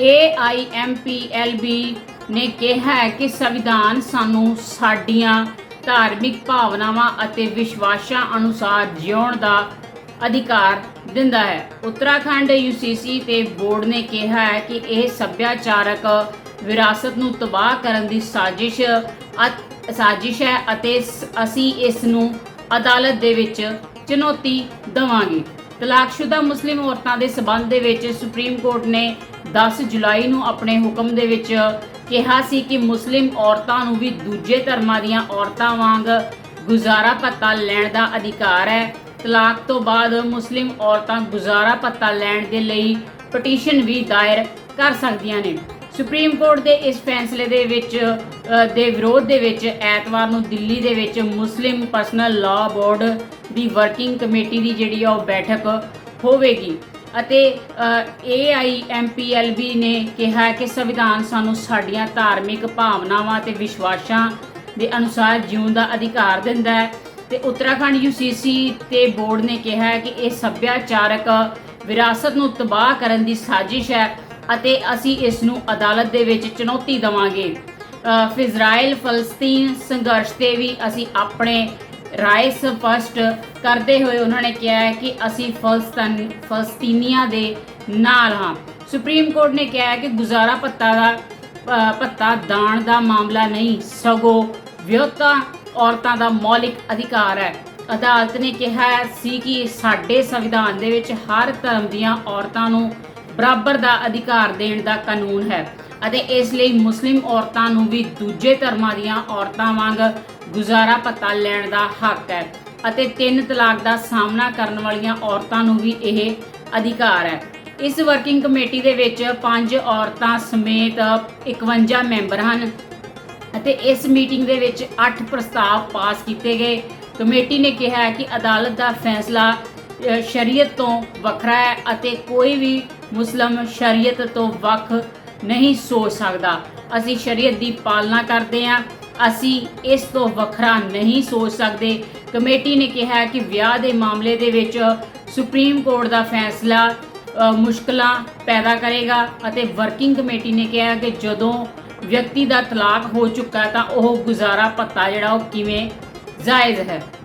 AIMPLB ਨੇ ਕਿਹਾ ਹੈ ਕਿ ਸੰਵਿਧਾਨ ਸਾਨੂੰ ਸਾਡੀਆਂ ਧਾਰਮਿਕ ਭਾਵਨਾਵਾਂ ਅਤੇ ਵਿਸ਼ਵਾਸਾਂ ਅਨੁਸਾਰ ਜਿਉਣ ਦਾ ਅਧਿਕਾਰ ਦਿੰਦਾ ਹੈ। ਉੱਤਰਾਖੰਡ UCC ਤੇ ਬੋਰਡ ਨੇ ਕਿਹਾ ਹੈ ਕਿ ਇਹ ਸੱਭਿਆਚਾਰਕ ਵਿਰਾਸਤ ਨੂੰ ਤਬਾਹ ਕਰਨ ਦੀ ਸਾਜ਼ਿਸ਼ ਅਤ- ਸਾਜ਼ਿਸ਼ ਹੈ ਅਤੇ ਸ- ਅਸੀਂ ਇਸ ਨੂੰ ਅਦਾਲਤ ਦੇ ਵਿੱਚ ਚੁਣੌਤੀ ਦੇਵਾਂਗੇ। ਤਲਾਕਸ਼ੁਦਾ ਮੁਸਲਿਮ ਔਰਤਾਂ ਦੇ ਸਬੰਧ ਦੇ ਵਿੱਚ ਸੁਪਰੀਮ ਕੋਰਟ ਨੇ 10 ਜੁਲਾਈ ਨੂੰ ਆਪਣੇ ਹੁਕਮ ਦੇ ਵਿੱਚ ਕਿਹਾ ਸੀ ਕਿ ਮੁਸਲਿਮ ਔਰਤਾਂ ਨੂੰ ਵੀ ਦੂਜੇ ਧਰਮਾਂ ਦੀਆਂ ਔਰਤਾਂ ਵਾਂਗ ਗੁਜ਼ਾਰਾ ਭੱਤਾ ਲੈਣ ਦਾ ਅਧਿਕਾਰ ਹੈ। ਤਲਾਕ ਤੋਂ ਬਾਅਦ ਮੁਸਲਿਮ ਔਰਤਾਂ ਗੁਜ਼ਾਰਾ ਭੱਤਾ ਲੈਣ ਦੇ ਲਈ ਪਟੀਸ਼ਨ ਵੀ ਦਾਇਰ ਕਰ ਸਕਦੀਆਂ ਨੇ। ਸੁਪਰੀਮ ਕੋਰਟ ਦੇ ਇਸ ਫੈਸਲੇ ਦੇ ਵਿੱਚ ਦੇ ਵਿਰੋਧ ਦੇ ਵਿੱਚ ਐਤਵਾਰ ਨੂੰ ਦਿੱਲੀ ਦੇ ਵਿੱਚ ਮੁਸਲਿਮ ਪਰਸਨਲ ਲਾਅ ਬੋਰਡ ਦੀ ਵਰਕਿੰਗ ਕਮੇਟੀ ਦੀ ਜਿਹੜੀ ਆ ਉਹ ਬੈਠਕ ਹੋਵੇਗੀ। ਅਤੇ AIMPLB ਨੇ ਕਿਹਾ ਕਿ ਸੰਵਿਧਾਨ ਸਾਨੂੰ ਸਾਡੀਆਂ ਧਾਰਮਿਕ ਭਾਵਨਾਵਾਂ ਤੇ ਵਿਸ਼ਵਾਸਾਂ ਦੇ ਅਨੁਸਾਰ ਜਿਉਣ ਦਾ ਅਧਿਕਾਰ ਦਿੰਦਾ ਹੈ। ਤੇ ਉੱਤਰਾਖੰਡ UCC ਤੇ ਬੋਰਡ ਨੇ ਕਿਹਾ ਕਿ ਇਹ ਸੱਭਿਆਚਾਰਕ ਵਿਰਾਸਤ ਨੂੰ ਤਬਾਹ ਕਰਨ ਦੀ ਸਾਜ਼ਿਸ਼ ਹੈ ਅਤੇ ਅਸੀਂ ਇਸ ਨੂੰ ਅਦਾਲਤ ਦੇ ਵਿੱਚ ਚੁਣੌਤੀ ਦੇਵਾਂਗੇ। ਅ, ਫਿਜ਼ਰਾਈਲ ਫਲਸਤੀਨ ਸੰਘਰਸ਼ ਤੇ ਵੀ ਅਸੀਂ ਆਪਣੇ ਰਾਏ ਸਪਸ਼ਟ ਕਰਦੇ ਹੋਏ ਉਹਨਾਂ ਨੇ ਕਿਹਾ ਹੈ ਕਿ ਅਸੀਂ ਫਲਸਤਨ ਫਲਸਤੀਨੀਆਂ ਦੇ ਨਾਲ ਹਾਂ। ਸੁਪਰੀਮ ਕੋਰਟ ਨੇ ਕਿਹਾ ਹੈ ਕਿ ਗੁਜ਼ਾਰਾ ਭੱਤਾ ਦਾ ਅ, ਭੱਤਾ ਦਾਣ ਦਾ ਮਾਮਲਾ ਨਹੀਂ ਸਗੋਂ ਵਿਆਹੁਤਾ ਔਰਤਾਂ ਦਾ ਮੌਲਿਕ ਅਧਿਕਾਰ ਹੈ। ਅਦਾਲਤ ਨੇ ਕਿਹਾ ਸੀ ਕਿ ਸਾਡੇ ਸੰਵਿਧਾਨ ਦੇ ਵਿੱਚ ਹਰ ਧਰਮ ਦੀਆਂ ਔਰਤਾਂ ਨੂੰ ਬਰਾਬਰ ਦਾ ਅਧਿਕਾਰ ਦੇਣ ਦਾ ਕਾਨੂੰਨ ਹੈ ਅਤੇ ਇਸ ਲਈ ਮੁਸਲਿਮ ਔਰਤਾਂ ਨੂੰ ਵੀ ਦੂਜੇ ਧਰਮਾਂ ਦੀਆਂ ਔਰਤਾਂ ਵਾਂਗ ਗੁਜ਼ਾਰਾ ਭੱਤਾ ਲੈਣ ਦਾ ਹੱਕ ਹੈ ਅਤੇ ਤਿੰਨ ਤਲਾਕ ਦਾ ਸਾਹਮਣਾ ਕਰਨ ਵਾਲੀਆਂ ਔਰਤਾਂ ਨੂੰ ਵੀ ਇਹ ਅਧਿਕਾਰ ਹੈ। ਇਸ ਵਰਕਿੰਗ ਕਮੇਟੀ ਦੇ ਵਿੱਚ ਪੰਜ ਔਰਤਾਂ ਸਮੇਤ 51 ਮੈਂਬਰ ਹਨ ਅਤੇ ਇਸ ਮੀਟਿੰਗ ਦੇ ਵਿੱਚ 8 ਪ੍ਰਸਤਾਵ ਪਾਸ ਕੀਤੇ ਗਏ। ਕਮੇਟੀ ਨੇ ਕਿਹਾ ਕਿ ਅਦਾਲਤ ਦਾ ਫੈਸਲਾ ਸ਼ਰੀਅਤ ਤੋਂ ਵੱਖਰਾ ਹੈ ਅਤੇ ਕੋਈ ਵੀ ਮੁਸਲਮ ਸ਼ਰੀਅਤ ਤੋਂ ਵੱਖ ਨਹੀਂ ਸੋਚ ਸਕਦਾ। ਅਸੀਂ ਸ਼ਰੀਅਤ ਦੀ ਪਾਲਣਾ ਕਰਦੇ ਹਾਂ ਅਸੀਂ ਇਸ ਤੋਂ ਵੱਖਰਾ ਨਹੀਂ ਸੋਚ ਸਕਦੇ। ਕਮੇਟੀ ਨੇ ਕਿਹਾ ਕਿ ਵਿਆਹ ਦੇ ਮਾਮਲੇ ਦੇ ਵਿੱਚ ਸੁਪਰੀਮ ਕੋਰਟ ਦਾ ਫੈਸਲਾ ਅ, ਮੁਸ਼ਕਲਾਂ ਪੈਦਾ ਕਰੇਗਾ ਅਤੇ ਵਰਕਿੰਗ ਕਮੇਟੀ ਨੇ ਕਿਹਾ ਕਿ ਜਦੋਂ ਵਿਅਕਤੀ ਦਾ ਤਲਾਕ ਹੋ ਚੁੱਕਾ ਤਾਂ ਉਹ ਗੁਜ਼ਾਰਾ ਭੱਤਾ ਜਿਹੜਾ ਉਹ ਕਿਵੇਂ ਜਾਇਜ਼ ਹੈ।